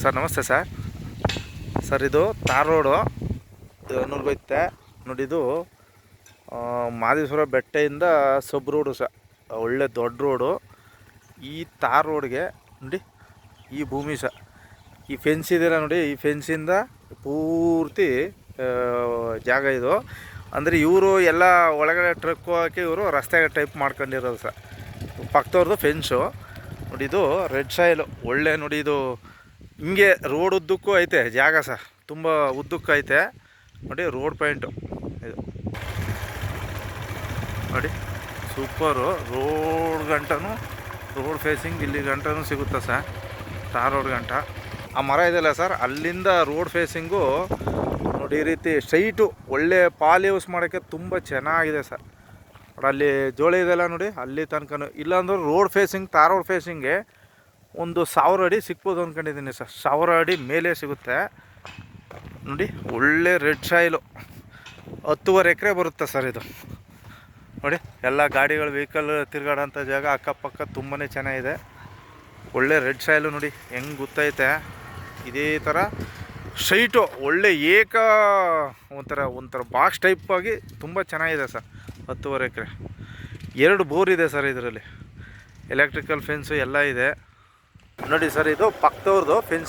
Sir, ನಮಸ್ತೆ sir. Sir, ಇದು ತಾರ್ road. ನೋಡ್ಬೈತೆ ಬೈತೆ. ನೋಡಿ, ಇದು ಮಾದೇಶ್ವರ ಬೆಟ್ಟೆಯಿಂದ ಸಬ್ ರೋಡು ಸರ್. ಒಳ್ಳೆ ದೊಡ್ಡ ರೋಡು. ಈ ತಾರ್ ರೋಡ್ಗೆ, ನೋಡಿ, ಈ ಭೂಮಿ ಸಹ ಈ ಫೆನ್ಸ್ ಇದೆಯಲ್ಲ ನೋಡಿ, ಈ ಫೆನ್ಸಿಂದ ಪೂರ್ತಿ ಜಾಗ ಇದು. ಅಂದರೆ ಇವರು ಎಲ್ಲ ಒಳಗಡೆ ಟ್ರಕ್ ಹಾಕಿ ಇವರು ರಸ್ತೆ ಟೈಪ್ ಮಾಡ್ಕೊಂಡಿರೋದು ಸರ್. ಪಕ್ಕದವ್ರದ್ದು ಫೆನ್ಸು ನೋಡಿ, ಇದು ರೆಡ್ ಸಾಯಿಲು ಒಳ್ಳೆ, ನೋಡಿ, ಇದು ಹಿಂಗೆ ರೋಡ್ ಉದ್ದಕ್ಕೂ ಐತೆ, ಜಾಗ ಸರ್ ತುಂಬ ಉದ್ದಕ್ಕೂ ಐತೆ. ನೋಡಿ, ರೋಡ್ ಪಾಯಿಂಟು. ಇದು. ನೋಡಿ, ಸೂಪರು. ರೋಡ್ ಗಂಟನೂ, ರೋಡ್ ಫೇಸಿಂಗ್ ಇಲ್ಲಿ ಗಂಟನೂ ಸಿಗುತ್ತೆ ಸರ್ ತಾರ್ ರೋಡ್ ಗಂಟ. ಆ ಮರ ಇದೆಯಲ್ಲ ಸರ್, ಅಲ್ಲಿಂದ ರೋಡ್ ಫೇಸಿಂಗು, ನೋಡಿ, ಈ ರೀತಿ ಸ್ಟ್ರೈಟು, ಒಳ್ಳೆ ಪಾಲ್ ಯೂಸ್ ಮಾಡೋಕ್ಕೆ ತುಂಬ ಚೆನ್ನಾಗಿದೆ ಸರ್. ಅಲ್ಲಿ ಜೋಳ ಇದೆಯಲ್ಲ ನೋಡಿ, ಅಲ್ಲಿ ತನಕ ಇಲ್ಲಾಂದ್ರೆ ರೋಡ್ ಫೇಸಿಂಗ್ ತಾರ್ ರೋಡ್ ಫೇಸಿಂಗ್ಗೆ ಒಂದು ಸಾವಿರ ಅಡಿ ಸಿಕ್ಬೋದು ಅಂದ್ಕೊಂಡಿದ್ದೀನಿ ಸರ್. ಸಾವಿರ ಅಡಿ ಮೇಲೆ ಸಿಗುತ್ತೆ. ನೋಡಿ, ಒಳ್ಳೆ ರೆಡ್ ಸಾಯಿಲು ಹತ್ತುವರೆ ಎಕರೆ ಬರುತ್ತೆ ಸರ್ ಇದು. ನೋಡಿ, ಎಲ್ಲ ಗಾಡಿಗಳು ವೆಹಿಕಲ್ ತಿರ್ಗಾಡೋಂಥ ಜಾಗ ಅಕ್ಕಪಕ್ಕ ತುಂಬಾ ಚೆನ್ನಾಗಿದೆ. ಒಳ್ಳೆ ರೆಡ್ ಸಾಯಿಲು ನೋಡಿ, ಹೆಂಗೆ ಗೊತ್ತೈತೆ. ಇದೇ ಥರ ಸೈಟು ಒಳ್ಳೆ ಏಕ ಒಂಥರ ಒಂಥರ ಬಾಕ್ಸ್ ಟೈಪಾಗಿ ತುಂಬ ಚೆನ್ನಾಗಿದೆ ಸರ್, ಹತ್ತುವರೆ ಎಕರೆ. ಎರಡು ಬೋರ್ ಇದೆ ಸರ್ ಇದರಲ್ಲಿ. ಎಲೆಕ್ಟ್ರಿಕಲ್ ಫೆನ್ಸು ಎಲ್ಲ ಇದೆ. ನೋಡಿ ಸರ್ ಇದು ಪಕ್ಕದವ್ರದ್ದು ಫೆನ್ಸ್